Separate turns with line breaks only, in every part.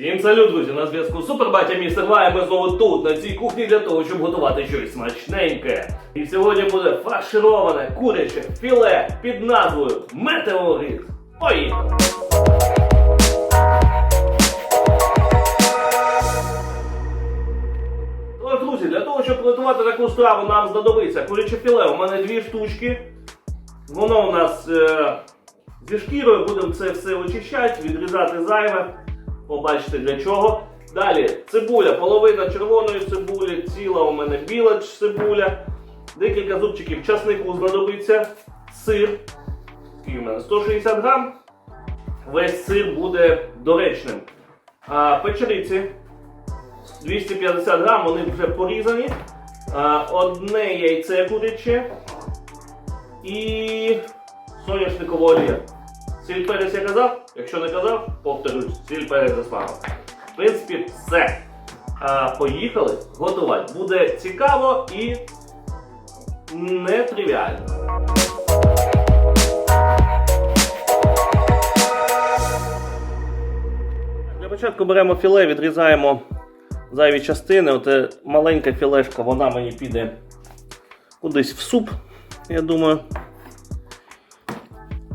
Всім салют, друзі! На зв'язку Супербатя Містер Вай. Ми знову тут, на цій кухні, для того, щоб готувати щось смачненьке. І сьогодні буде фаршироване куряче філе під назвою Метеорит. Поїхали! Друзі, для того, щоб приготувати таку страву, нам знадобиться куряче філе. У мене дві штучки. Воно у нас е, зі шкірою, будемо це все очищати, відрізати зайве. Побачите для чого. Далі цибуля, половина червоної цибулі, ціла у мене біла цибуля, декілька зубчиків часнику знадобиться, сир. Скільки у мене 160 грам. Весь сир буде доречним. А печериці 250 грам, вони вже порізані. А, одне яйце куряче і соняшникова олія. Сіль перець я казав, якщо не казав, повторюсь, сіль перець за смаком. В принципі, все. А, поїхали готувати. Буде цікаво і нетривіально. Для початку беремо філе, відрізаємо зайві частини. Оте маленька філешка, вона мені піде кудись в суп, я думаю.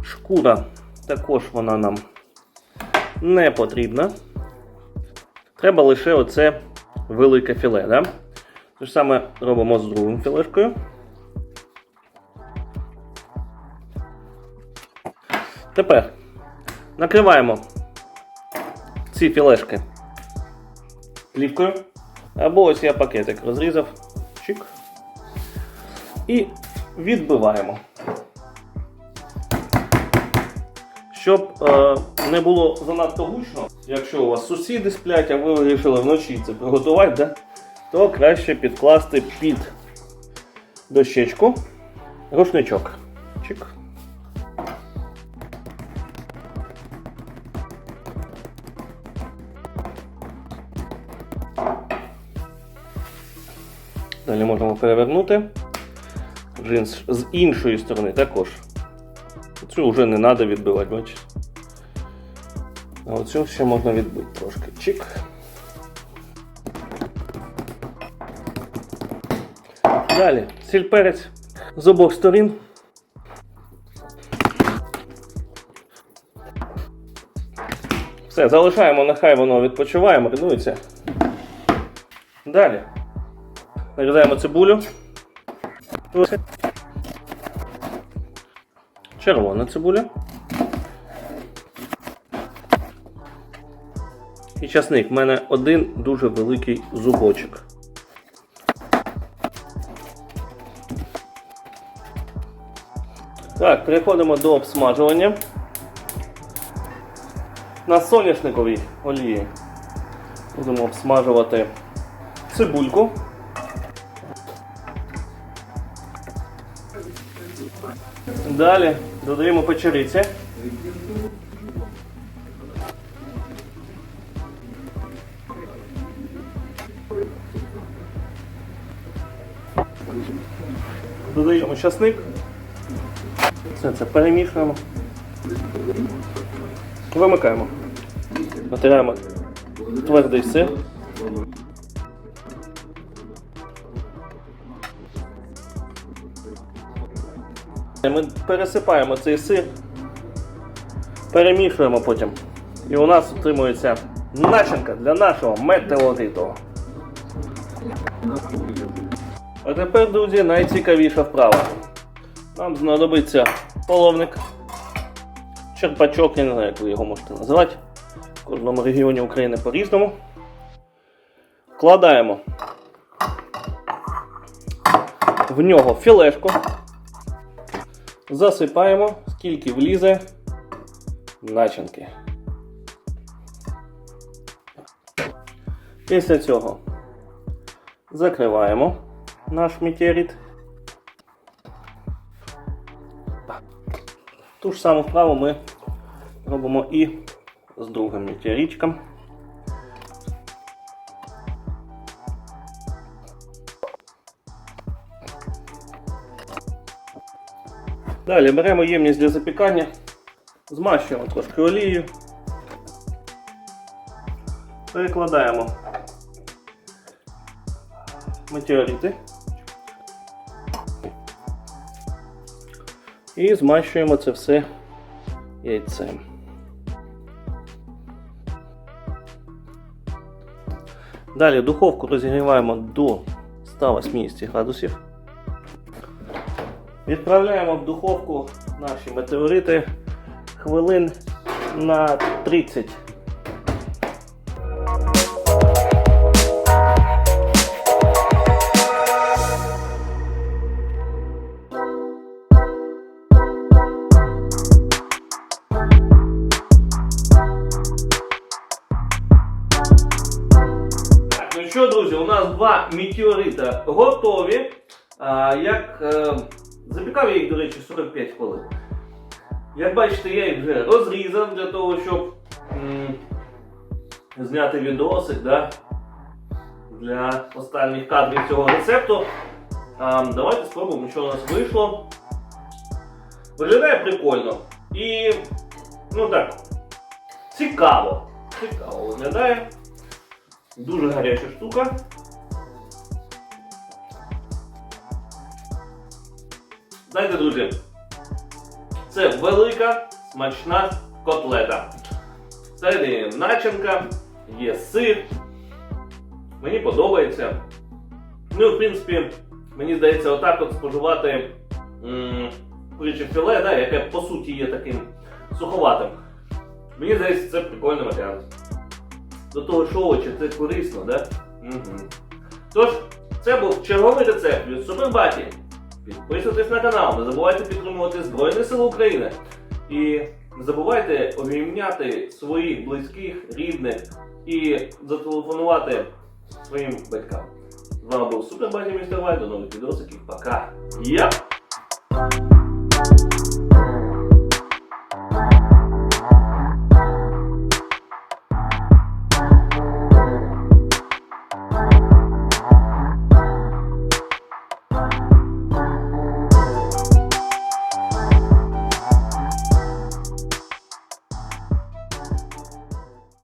Шкура також вона нам не потрібна. Треба лише оце велике філе. Да? Те ж саме робимо з другою філешкою. Тепер накриваємо ці філешки плівкою. Або ось я пакетик розрізав. Чик. І відбиваємо. Щоб е, не було занадто гучно, якщо у вас сусіди сплять, а ви вирішили вночі це приготувати, да, то краще підкласти під дощечку рушничок. Чик. Далі можемо перевернути. Джинс з іншої сторони також. Цю вже не треба відбивати, бачите. А оцю ще можна відбити трошки. Чик. Далі сіль перець з обох сторін. Все, залишаємо, нехай воно відпочиває, маринується. Далі. Нарізаємо цибулю. Червона цибуля. І часник. У мене один дуже великий зубочок. Так, переходимо до обсмажування. На соняшниковій олії будемо обсмажувати цибульку. Далі додаємо печериці. Додаємо часник. Все це перемішуємо. Вимикаємо. Натираємо твердий сир. Ми пересипаємо цей сир, перемішуємо потім. І у нас отримується начинка для нашого метеориту. А тепер, друзі, найцікавіша вправа. Нам знадобиться половник, черпачок, я не знаю, як ви його можете називати. В кожному регіоні України по-різному. Вкладаємо в нього філешку. Засипаємо, скільки влізе начинки. Після цього закриваємо наш метеорит. Ту ж саму вправу ми робимо і з другим метеоричком. Далі беремо ємність для запікання, змащуємо трошки олією. перекладаємо метеорити і змащуємо це все яйцем. Далі духовку розігріваємо до 180 градусів. Відправляємо в духовку наші метеорити хвилин на 30. Ну що, друзі, у нас два метеорита готові. А, як е, запікав я їх, до речі, 45 хвилин. Як бачите, я їх вже розрізав для того, щоб м, зняти відосик да, для останніх кадрів цього рецепту. А, давайте спробуємо, що у нас вийшло. Виглядає прикольно. І, ну так, цікаво. Цікаво виглядає. Дуже гаряча штука. Знаєте, друзі, це велика смачна котлета. Всередині начинка, є сир. Мені подобається. Ну, в принципі, мені здається, отак от споживати куряче філе, да, яке по суті є таким суховатим. Мені здається, це прикольний варіант. До того ж овочі це корисно, да? Угу. Тож, це був черговий рецепт від Супербаті. Підписуйтесь на канал, не забувайте підтримувати Збройні Сили України. І не забувайте обійняти своїх близьких, рідних і зателефонувати своїм батькам. З вами був Супербаті Містер Вай, до нових відосиків. Пока. Я!